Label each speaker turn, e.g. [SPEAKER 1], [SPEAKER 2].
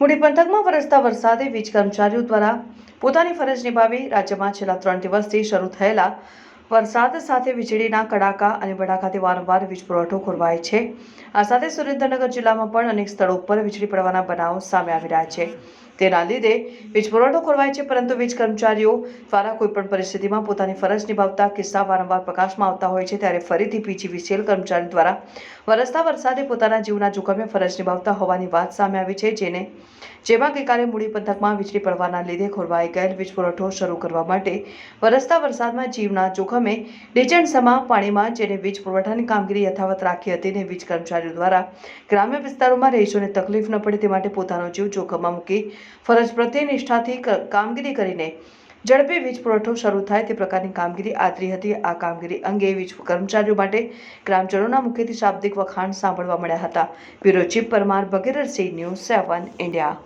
[SPEAKER 1] મૂડી પંથકમાં વરસતા વરસાદે વીજ કર્મચારીઓ દ્વારા પોતાની ફરજ નિભાવી રાજ્યમાં છેલ્લા ત્રણ દિવસથી શરૂ થયેલા વરસાદ સાથે વીજળીના કડાકા અને બડાકાથી વારંવાર વીજ પુરવઠો ખોરવાય છે. આ સાથે સુરેન્દ્રનગર જિલ્લામાં પણ અનેક સ્થળો ઉપર વીજળી પડવાના બનાવો સામે આવી રહ્યા છે. તેના લીધે વીજ પુરવઠો ખોરવાય છે, પરંતુ વીજ કર્મચારીઓ દ્વારા કોઈપણ પરિસ્થિતિમાં પોતાની ફરજ નિભાવતા કિસ્સા વારંવાર પ્રકાશમાં આવતા હોય છે, ત્યારે ફરીથી પીજીવીસીએલ કર્મચારી દ્વારા વરસતા વરસાદે પોતાના જીવના જોખમે ફરજ નિભાવતા હોવાની વાત સામે આવી છે, જેને જેમાં ગઈકાલે મૂડી પંથકમાં વીજળી પડવાના લીધે ખોરવાઈ ગયેલ વીજ પુરવઠો શરૂ કરવા માટે વરસતા વરસાદમાં જીવના જોખમે ડીજણ સમા પાણીમાં જેને વીજ પુરવઠાની કામગીરી યથાવત રાખી હતી ને વીજ કર્મચારીઓ દ્વારા ગ્રામ્ય વિસ્તારોમાં રહીશોને તકલીફ ન પડે તે માટે પોતાનો જીવ જોખમમાં મૂકી ફરજ પ્રત્યે નિષ્ઠાથી કામગીરી કરીને ઝડપી વીજ પુરવઠો શરૂ થાય તે પ્રકારની કામગીરી આદરી હતી. આ કામગીરી અંગે વીજ કર્મચારીઓ માટે ગ્રામજનોના મુખ્યથી શાબ્દિક વખાણ સાંભળવા મળ્યા હતા. Bureau chief Parmar Bhagirathsinh news seven India.